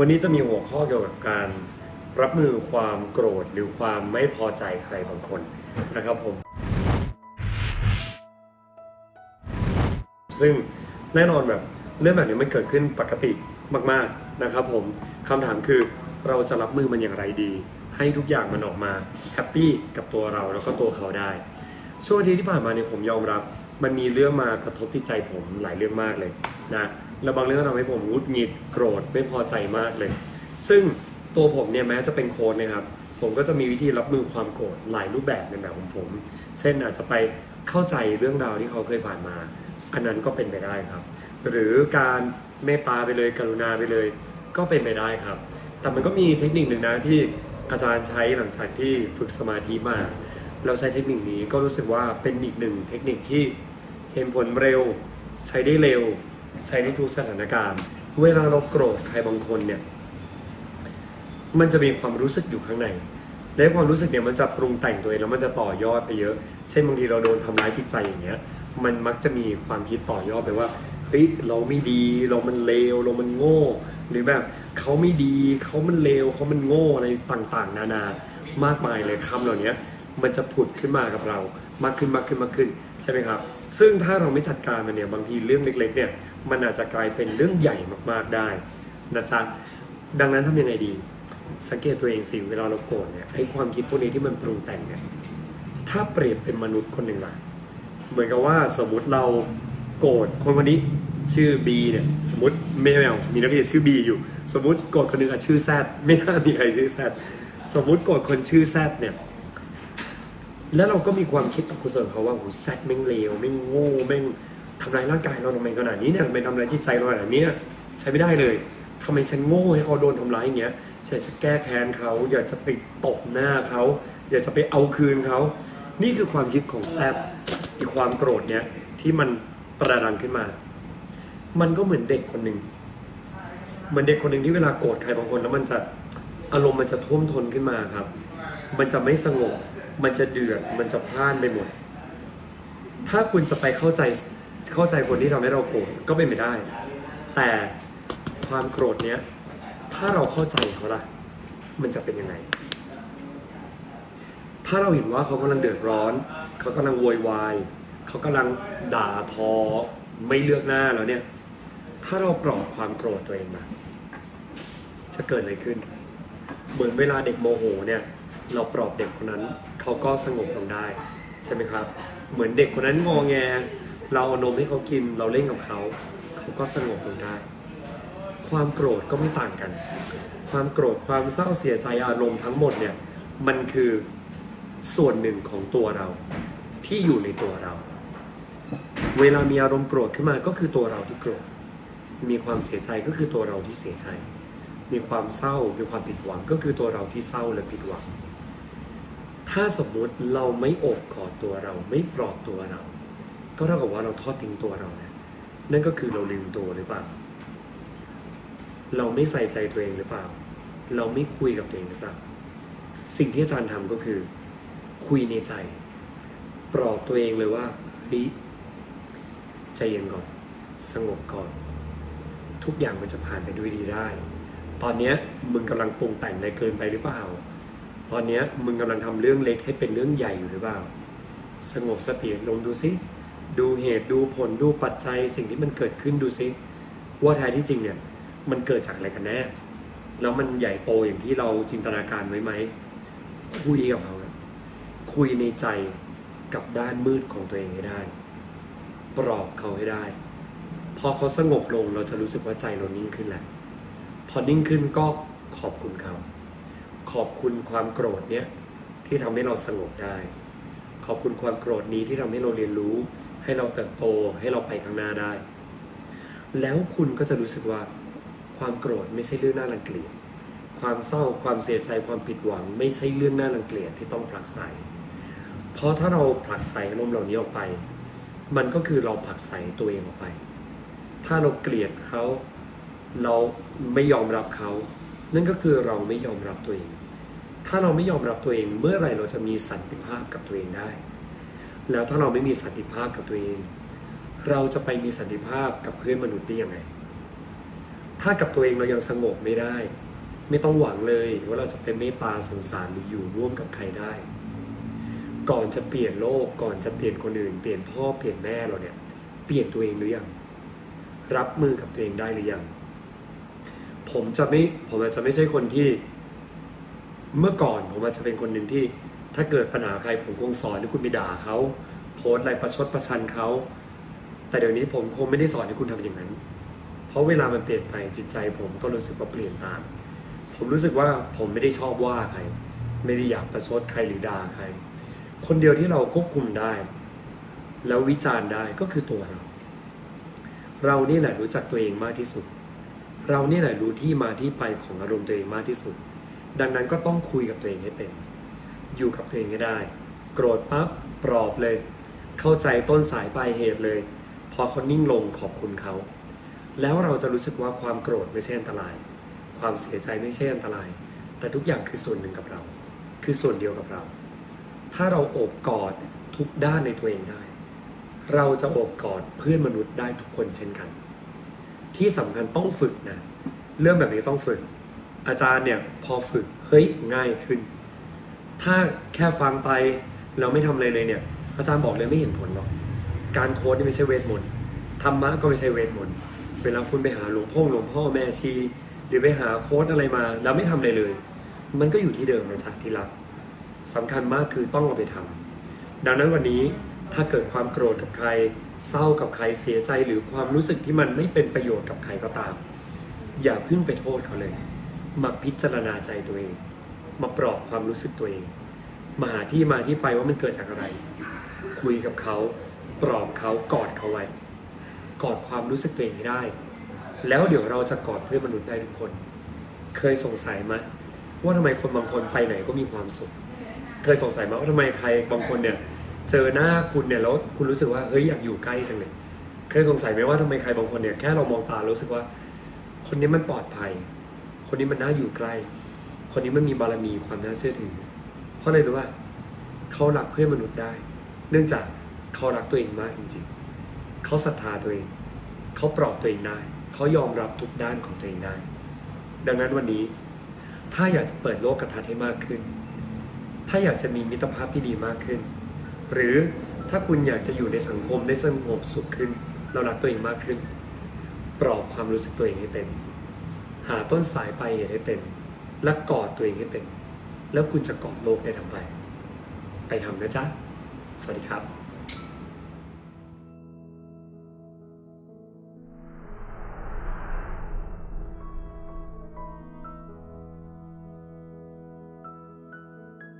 วันนี้จะมีหัวข้อเกี่ยวกับการรับมือความโกรธหรือความไม่พอใจใครบางคนนะครับผม ซึ่งแน่นอนแบบเรื่องแบบนี้มันเกิดขึ้นปกติมาก ๆนะครับผมคำถามคือเราจะรับมือมันอย่างไรดี ให้ทุกอย่างมันออกมาแฮปปี้กับตัวเราแล้วก็ตัวเขาได้ ช่วงทิตย์ที่ผ่านมาเนี่ยผมยอมรับ มันมีเรื่องมากระทบที่ใจผมหลายเรื่องมากเลยนะ แล้วบางเรื่องทำให้ผมหงุดหงิดโกรธไม่พอใจมากเลย ซึ่งตัวผมเนี่ยแม้จะเป็นโค้ชนะครับ ผมก็จะมีวิธีรับมือความโกรธหลายรูปแบบในแบบของผม เช่นอาจจะไปเข้าใจเรื่องราวที่เขาเคยผ่านมา อันนั้นก็เป็นไปได้ครับ หรือการเมตตาไปเลยกรุณาไปเลย ก็เป็นไปได้ครับ แต่มันก็มีเทคนิคหนึ่งนะที่อาจารย์ใช้หลังจากที่ฝึกสมาธิมา เราใช้เทคนิคนี้ก็รู้สึกว่าเป็นอีกหนึ่งเทคนิคที่เห็นผลเร็วใช้ได้เร็ว ใช้ในทุกสถานการณ์ เวลาเราโกรธใครบางคนเนี่ย มันจะมีความรู้สึกอยู่ข้างใน และความรู้สึกเนี่ยมันจะปรุงแต่งตัวเองแล้วมันจะต่อยอดไปเยอะ เช่นบางทีเราโดนทำร้ายจิตใจอย่างเงี้ย มันมักจะมีความคิดต่อยอดไปว่า เฮ้ยเราไม่ดี เรามันเลว เรามันโง่ หรือแบบเขาไม่ดี เขามันเลว เขามันโง่อะไรต่างๆ นานามากมายเลยคำเหล่านี้มันจะผุดขึ้นมากับเรา มากขึ้นมากขึ้นมากขึ้นใช่ไหมครับ ซึ่งถ้าเราไม่จัดการมันเนี่ยบางทีเรื่องเล็ก ๆ เนี่ย มันอาจจะกลายเป็นเรื่องใหญ่มากๆได้นะจ๊ะดังนั้นทำยังไงดี สังเกตตัวเองสิเวลาเราโกรธเนี่ยไอ้ความคิดพวกนี้ที่มันปรุงแต่งเนี่ยถ้าเปรียบเป็นมนุษย์คนหนึ่งล่ะเหมือนกับว่าสมมติเราโกรธคนคนนี้ชื่อ B เนี่ยสมมติไม่ไม่เอามีนักเรียนชื่อ B อยู่ สมมติโกรธคนหนึ่งอะชื่อ Z ไม่น่ามีใครชื่อ Z สมมติโกรธคนชื่อ Z เนี่ยแล้วเราก็มีความคิดต่อกุศลเขาว่าโอ้แซดแม่งเลวแม่งโง่แม่ง ทำร้ายร่างกายเราทำไมขนาดนี้เนี่ยทำไมทำร้ายจิตใจเราขนาดนี้ใช้ไม่ได้เลยทำไมฉันโง่ให้เขาโดนทำร้ายอย่างเงี้ยฉันจะแก้แค้นเขา อยากจะไปตบหน้าเขา อยากจะไปเอาคืนเขา นี่คือความคิดของแซดอีความโกรธเนี่ยที่มันประดังขึ้นมา มันก็เหมือนเด็กคนหนึ่งเหมือนเด็กคนหนึ่งที่เวลาโกรธใครบางคนแล้วมันจะอารมณ์มันจะท่วมท้นขึ้นมาครับ มันจะไม่สงบ มันจะเดือด มันจะพล่านไปหมด ถ้าคุณจะไปเข้าใจ เข้าใจคนที่ทำให้เราโกรธก็เป็นไปได้ แต่ความโกรธเนี้ย ถ้าเราเข้าใจเขาล่ะ มันจะเป็นยังไง ถ้าเราเห็นว่าเขากำลังเดือดร้อน เขากำลังโวยวาย เขากำลังด่าทอ ไม่เลือกหน้าแล้วเนี่ย ถ้าเราปลอบความโกรธตัวเองมา จะเกิดอะไรขึ้น เหมือนเวลาเด็กโมโหเนี่ย เราปลอบเด็กคนนั้น เขาก็สงบลงได้ ใช่ไหมครับ เหมือนเด็กคนนั้นงอแง เราเอานมให้เขากินเราเล่นกับเขาเขาก็สงบลงได้ ความโกรธก็ไม่ต่างกัน ความโกรธความเศร้าเสียใจอารมณ์ทั้งหมดเนี่ยมันคือส่วนหนึ่งของตัวเราที่อยู่ในตัวเรา เวลามีอารมณ์โกรธขึ้นมาก็คือตัวเราที่โกรธ มีความเสียใจก็คือตัวเราที่เสียใจ มีความเศร้า มีความผิดหวังก็คือตัวเราที่เศร้าและผิดหวัง ถ้าสมมุติเราไม่อบกอดตัวเราไม่ปลอบตัวเรา ก็เท่ากับว่าเราทอดทิ้งตัวเราเนะนั่นก็คือเราลืมตัวหรือเปล่า เราไม่ใส่ใจตัวเองหรือเปล่า เราไม่คุยกับตัวเองหรือเปล่า สิ่งที่อาจารย์ทำก็คือ คุยในใจ ปลอบตัวเองเลยว่าเฮ้ยใจเย็นก่อน สงบก่อน ทุกอย่างมันจะผ่านไปด้วยดีได้ ตอนเนี้ยมึงกำลังปรุงแต่งอะไรเกินไปหรือเปล่า ตอนเนี้ยมึงกำลังทำเรื่องเล็กให้เป็นเรื่องใหญ่อยู่หรือเปล่า สงบสติลงดูซิ ดูเหตุดูผลดูปัจจัยสิ่งที่มันเกิดขึ้นดูซิว่าแท้ที่จริงเนี่ยมันเกิดจากอะไรกันแน่แล้วมันใหญ่โตอย่างที่เราจินตนาการไว้ไหมคุยกับเขาคุยในใจกับด้านมืดของตัวเองให้ได้ ปลอบเขาให้ได้ พอเขาสงบลงเราจะรู้สึกว่าใจเรานิ่งขึ้นแหละพอนิ่งขึ้นก็ขอบคุณเขา ขอบคุณความโกรธเนี่ยที่ทำให้เราสงบได้ ขอบคุณความโกรธนี้ที่ทำให้เราเรียนรู้ ให้เราเติบโตให้เราไปข้างหน้าได้ แล้วคุณก็จะรู้สึกว่าความโกรธไม่ใช่เรื่องน่ารังเกียจความเศร้าความเสียใจความผิดหวัง ไม่ใช่เรื่องน่ารังเกียจที่ต้องผลักไสเพราะถ้าเราผลักไสอารมณ์เหล่านี้ออกไป มันก็คือเราผลักไสตัวเองออกไป ถ้าเราเกลียดเขาเราไม่ยอมรับเขานั่นก็คือเราไม่ยอมรับตัวเอง ถ้าเราไม่ยอมรับตัวเองเมื่อไหรเราจะมีสันติภาพกับตัวเองได้ แล้วถ้าเราไม่มีสันติภาพกับตัวเอง เราจะไปมีสันติภาพกับเพื่อนมนุษย์ได้ยังไง ถ้ากับตัวเองเรายังสงบไม่ได้ ไม่ต้องหวังเลยว่าเราจะเป็นเมตตาสงสารหรืออยู่ร่วมกับใครได้ ก่อนจะเปลี่ยนโลกก่อนจะเปลี่ยนคนอื่น เปลี่ยนพ่อเปลี่ยนแม่เราเนี่ย เปลี่ยนตัวเองหรือยังรับมือกับตัวเองได้หรือยัง ผมจะไม่ผมอาจจะไม่ใช่คนที่ เมื่อก่อนผมอาจจะเป็นคนหนึ่งที่ ถ้าเกิดปัญหาใครผมคงสอนให้คุณไปด่าเขาโพสอะไรประชดประชันเขาแต่เดี๋ยวนี้ผมคงไม่ได้สอนให้คุณทำอย่างนั้น เพราะเวลามันเปลี่ยนไปจิตใจผมก็รู้สึกว่าเปลี่ยนตาม ผมรู้สึกว่าผมไม่ได้ชอบว่าใคร ไม่ได้อยากประชดใครหรือด่าใคร คนเดียวที่เราควบคุมได้ แล้ววิจารณ์ได้ก็คือตัวเรา เรานี่แหละรู้จักตัวเองมากที่สุด เรานี่แหละรู้ที่มาที่ไปของอารมณ์ตัวเองมากที่สุด ดังนั้นก็ต้องคุยกับตัวเองให้เป็น อยู่กับตัวเองให้ได้ โกรธปั๊บปลอบเลย เข้าใจต้นสายปลายเหตุเลย พอเขานิ่งลงขอบคุณเขา แล้วเราจะรู้สึกว่าความโกรธไม่ใช่อันตราย ความเสียใจไม่ใช่อันตราย แต่ทุกอย่างคือส่วนหนึ่งกับเรา คือส่วนเดียวกับเรา ถ้าเราโอบกอดทุกด้านในตัวเองได้ เราจะโอบกอดเพื่อนมนุษย์ได้ทุกคนเช่นกัน ที่สำคัญต้องฝึกนะ เรื่องแบบนี้ต้องฝึก อาจารย์เนี่ยพอฝึกเฮ้ยง่ายขึ้น ถ้าแค่ฟังไปเราไม่ทำอะไรเลยเนี่ย อาจารย์บอกเลยไม่เห็นผลหรอก การโค้ดนี่ไม่ใช่เวทมนต์ธรรมะก็ไม่ใช่เวทมนต์เวลาคุณไปหาหลวงพ่อหลวงพ่อแม่ชีหรือไปหาโค้ดอะไรมา แล้วไม่ทำอะไรเลย มันก็อยู่ที่เดิมนะจ๊ะที่รักสำคัญมากคือต้องเอาไปทำดังนั้นวันนี้ถ้าเกิดความโกรธกับใคร เศร้ากับใครเสียใจหรือความรู้สึกที่มันไม่เป็นประโยชน์กับใครก็ตาม อย่าเพิ่งไปโทษเขาเลย มาพิจารณาใจตัวเอง มาปลอบความรู้สึกตัวเอง มาหาที่มาที่ไปว่ามันเกิดจากอะไร คุยกับเขาปลอบเขากอดเขาไว้ กอดความรู้สึกตัวเองให้ได้ แล้วเดี๋ยวเราจะกอดเพื่อนมนุษย์ได้ทุกคน เคยสงสัยไหมว่าทำไมคนบางคนไปไหนก็มีความสุข เคยสงสัยไหมว่าทำไมใครบางคนเนี่ยเจอหน้าคุณเนี่ยแล้วคุณรู้สึกว่าเฮ้ยอยากอยู่ใกล้จังเลย เคยสงสัยไหมว่าทำไมใครบางคนเนี่ยแค่เรามองตารู้สึกว่า คนนี้มันปลอดภัย คนนี้มันน่าอยู่ใกล้ คนนี้มันมีบารมีความน่าเชื่อถือ เพราะอะไรรู้ว่าเขารักเพื่อนมนุษย์ได้ เนื่องจากเขารักตัวเองมากจริงๆ เขาศรัทธาตัวเอง เขาปลอบตัวเองได้ เขายอมรับทุกด้านของตัวเองได้ ดังนั้นวันนี้ ถ้าอยากจะเปิดโลกกระทัดให้มากขึ้น ถ้าอยากจะมีมิตรภาพที่ดีมากขึ้น หรือถ้าคุณอยากจะอยู่ในสังคมได้สงบสุขขึ้น เรารักตัวเองมากขึ้น ปลอบความรู้สึกตัวเองให้เป็น หาต้นสายไปเหตุให้เป็น และกอดตัวเองให้เป็น แล้วคุณจะกอดโลกได้ทำไร ไปทำนะจ๊ะ สวัสดีครับ